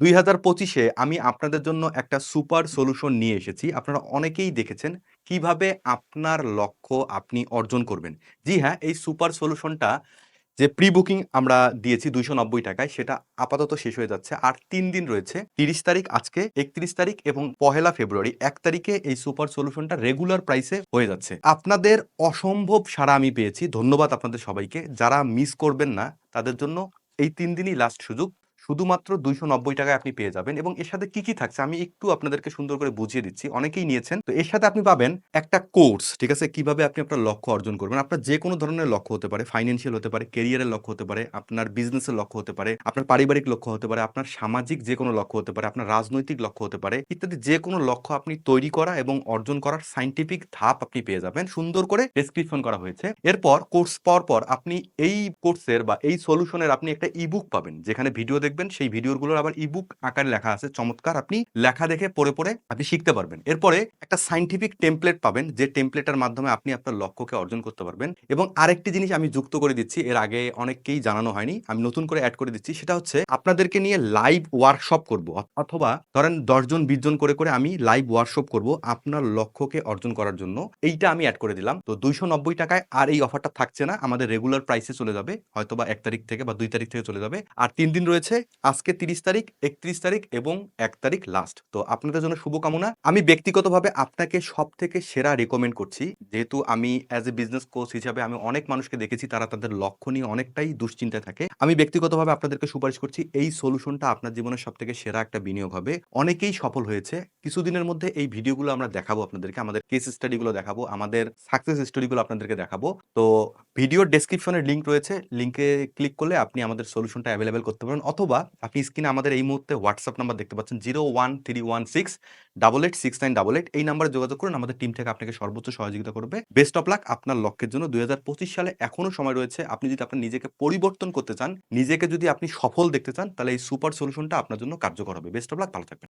দুই হাজার পঁচিশে আমি আপনাদের জন্য একটা সুপার সলিউশন নিয়ে এসেছি। আপনারা অনেকেই দেখেছেন কীভাবে আপনার লক্ষ্য আপনি অর্জন করবেন। জি হ্যাঁ এই সুপার সলিউশনটা যে প্রি বুকিং আমরা দিয়েছি দুইশো নব্বই টাকায়, সেটা আপাতত শেষ হয়ে যাচ্ছে। আর তিন দিন রয়েছে, তিরিশ তারিখ আজকে, একত্রিশ তারিখ এবং পহেলা ফেব্রুয়ারি। এক তারিখে এই সুপার সলিউশনটা রেগুলার প্রাইসে হয়ে যাচ্ছে। আপনাদের অসম্ভব সারা আমি পেয়েছি। ধন্যবাদ আপনাদের সবাইকে। যারা মিস করবেন না, তাদের জন্য এই তিন দিনই লাস্ট সুযোগ। শুধুমাত্র দুইশো নব্বই টাকায় আপনি পেয়ে যাবেন এবং এর সাথে কি কি থাকছে আমি একটু আপনাদেরকে সুন্দর করে বুঝিয়ে দিচ্ছি। অনেকেই নিয়েছেন। তো এর সাথে আপনি পাবেন একটা কোর্স, ঠিক আছে? কীভাবে আপনি আপনার লক্ষ্য অর্জন করবেন। আপনার যে কোনো ধরনের লক্ষ্য হতে পারে ফাইন্যান্সিয়াল হতে পারে কেরিয়ারের লক্ষ্য হতে পারে, আপনার বিজনেসের লক্ষ্য হতে পারে, আপনার পারিবারিক লক্ষ্য হতে পারে, আপনার সামাজিক যে কোনো লক্ষ্য হতে পারে, আপনার রাজনৈতিক লক্ষ্য হতে পারে, ইত্যাদি যে কোনো লক্ষ্য আপনি তৈরি করা এবং অর্জন করার সাইন্টিফিক ধাপ আপনি পেয়ে যাবেন। সুন্দর করে ডেসক্রিপশন করা হয়েছে। এরপর কোর্স পাওয়ার পর আপনি এই কোর্সের বা এই সলিউশনের আপনি একটা ইবুক পাবেন, যেখানে ভিডিও দেখবেন সেই ভিডিওগুলোর আবার ইবুক আকারে লেখা আছে, চমৎকার। আপনি লেখা দেখে পড়ে পড়ে আপনি শিখতে পারবেন। এরপরে একটা সাইন্টিফিক টেমপ্লেট পাবেন, যে টেমপ্লেটের মাধ্যমে আপনি আপনার লক্ষ্যকে অর্জন করতে পারবেন। এবং আরেকটি জিনিস আমি যুক্ত করে দিচ্ছি, এর আগে অনেককেই জানানো হয়নি, আমি নতুন করে অ্যাড করে দিচ্ছি, সেটা হচ্ছে আপনাদেরকে নিয়ে লাইভ ওয়ার্কশপ করব। অথবা ধরেন দশজন বিশ জন করে করে আমি লাইভ ওয়ার্কশপ করব আপনার লক্ষ্যকে অর্জন করার জন্য। এইটা আমি অ্যাড করে দিলাম। তো দুইশো নব্বই টাকায় আর এই অফারটা থাকছে না, আমাদের রেগুলার প্রাইসে চলে যাবে হয়তো বা এক তারিখ থেকে বা দুই তারিখ থেকে চলে যাবে। আর তিন দিন রয়েছে আজকে তিরিশ তারিখ, একত্রিশ তারিখ এবং এক তারিখ লাস্ট তো আপনাদের জন্য শুভকামনা। আমি ব্যক্তিগতভাবে আপনাকে সব থেকে সেরা রেকমেন্ড করছি। যেহেতু আমি অ্যাজ এ বিজনেস কোচ হিসাবে আমি অনেক মানুষকে দেখেছি, তারা তাদের লক্ষ্য নিয়ে অনেকটাই দুশ্চিন্তায় থাকে। আমি ব্যক্তিগতভাবে আপনাদেরকে সুপারিশ করছি, এই সলিউশনটা আপনার জীবনের সব থেকে সেরা একটা বিনিয়োগ হবে। অনেকেই সফল হয়েছে। কিছুদিনের মধ্যে এই ভিডিওগুলো আমরা দেখাবো আপনাদেরকে, আমাদের কেস স্টাডিগুলো দেখাবো, আমাদের সাকসেস স্টোরিগুলো আপনাদেরকে দেখাবো। তো ভিডিওর ডেসক্রিপশনের লিঙ্ক রয়েছে। লিঙ্কে ক্লিক করলে আপনি আমাদের সলিউশনটা অ্যাভেলেবেল করতে পারেন অথবা আপনি স্ক্রিনে আমাদের এই মুহূর্তে হোয়াটসঅ্যাপ নাম্বার দেখতে পাচ্ছেন zero one three one six double eight six nine double eight এই নাম্বারে যোগাযোগ করুন, আমাদের টিম থেকে আপনাকে সর্বোচ্চ সহযোগিতা করবে। বেস্ট অফ লাক আপনার লক্ষ্যের জন্য। দুই হাজার পঁচিশ সালে এখনও সময় রয়েছে, আপনি যদি আপনার নিজেকে পরিবর্তন করতে চান, নিজেকে যদি আপনি সফল দেখতে চান, তাহলে এই সুপার সলিউশনটা আপনার জন্য কার্যকর হবে। বেস্ট অফ লাক ভালো থাকবেন।